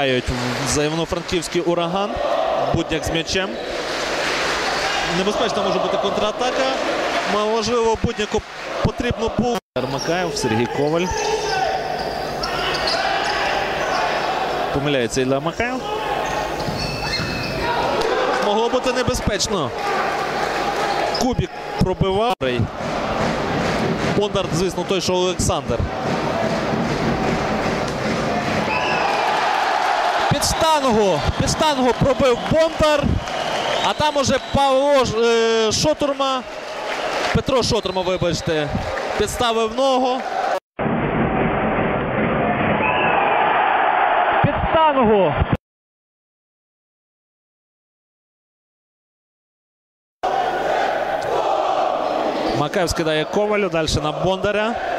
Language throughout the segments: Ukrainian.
Грають за Івано-Франківський ураган. Будняк з м'ячем. Небезпечна може бути контратака. Можливо, будняку потрібно було. Макаєв, Сергій Коваль. Помиляється Ілля Макаєв. Могло бути небезпечно. Кубік пробивав. Бондар, звісно, той, що Олександр. Штангу. Під штангу пробив Бондар. А там уже Павло е, Шотурма. Петро Шотурма, вибачте, підставив ногу. Під штангу. Макаєв скидає Ковалю, далі на Бондаря.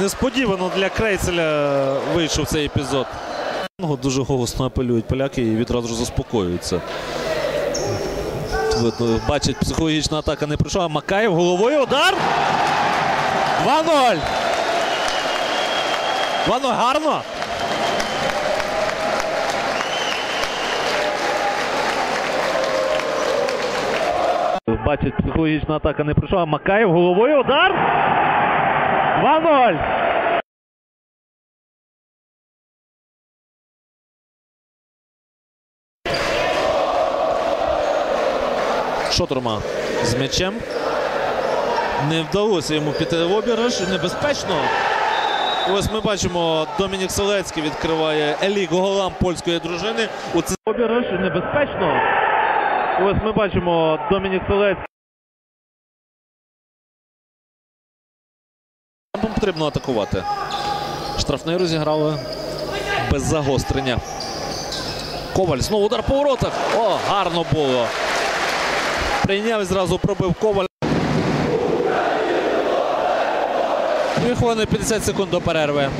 Несподівано для Крейцеля вийшов цей епізод. Дуже голосно апелюють поляки і відразу заспокоюються. Видно, бачить, психологічна атака не прийшла. Макаєв головою удар. 2-0. 2-0 гарно. Бачить, психологічна атака не прийшла. Макаєв головою удар. 2-0. Шотурма з м'ячем. Не вдалося йому піти в обіграш. Небезпечно. Ось ми бачимо, Домінік Селецький відкриває елік голам польської дружини. У це обіграш небезпечно. Ось ми бачимо, Домінік Селецький. Нам потрібно атакувати. Штрафний розіграли без загострення. Коваль знову удар по воротах. О, гарно було. Прийняв і зразу пробив Коваль. Дві хвилини 50 секунд до перерви.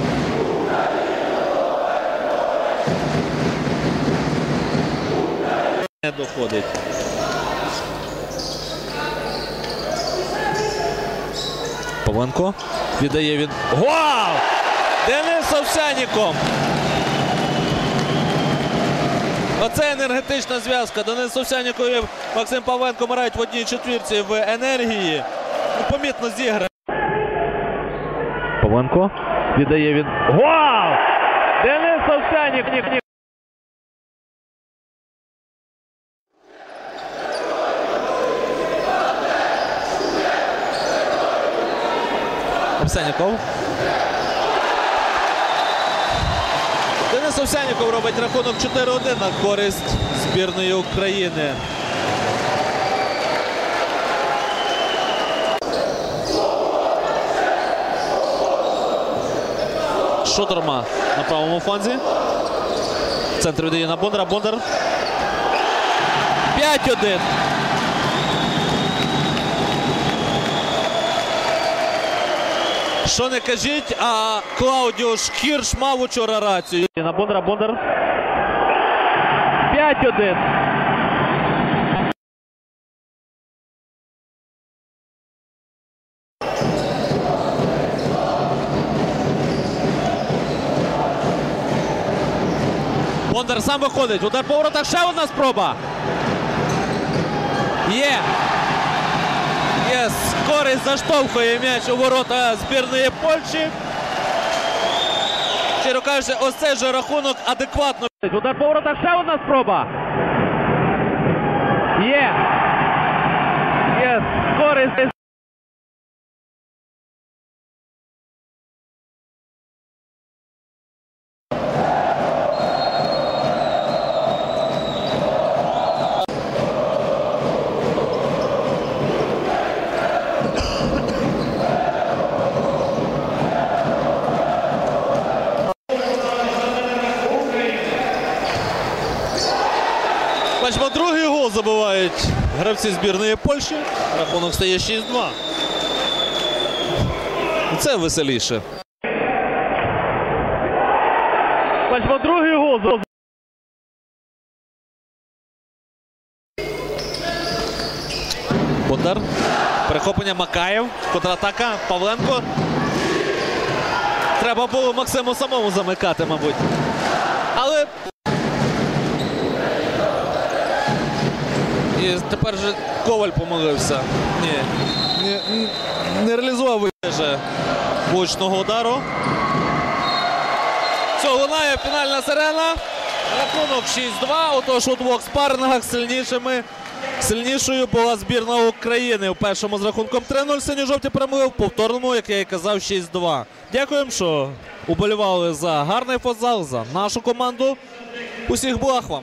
Не доходить. Павленко віддає він. Вау! Денис Овсяніком! Оце енергетична зв'язка. Денис Овсяніков і Максим Павленко грають в одній четвірці в енергії. Ну, Помітно зіграє. Павленко віддає він. Вау! Денис Овсянік. Овсяніков. Денис Овсяніков робить рахунок 4-1 на користь збірної України. Шутерма на правому фланзі. Центр віддає на Бондара. Бондар. 5-1. Що не кажіть, а Клаудіуш Хірш мав учора рацію. На Бондара Бондар. 5-1. Бондар сам виходить. Удар по воротах. Ще одна спроба. Є. Є. скорість, заштовхує м'яч у ворота збірної Польщі. Щиро кажучи, ось цей же рахунок адекватно. Удар по воротах. Ще одна спроба. Є. Є. Користь. Бачимо, другий гол забивають гравці збірної Польщі. Рахунок стає 6-2. Це веселіше. Бачимо, другий гол. Бондар. Перехоплення Макаєв. Контратака. Павленко. Треба було Максиму самому замикати, мабуть. І тепер же Коваль помилився. Ні. Не, не реалізував вже влучного удару. Все, лунає фінальна сирена. Рахунок 6-2. Отож у двох спаррингах сильнішими. Сильнішою була збірна України у першому з рахунком 3-0 сині-жовті перемогли в повторному, як я і казав, 6-2. Дякуємо, що уболівали за гарний футзал, за нашу команду. Усіх благ вам!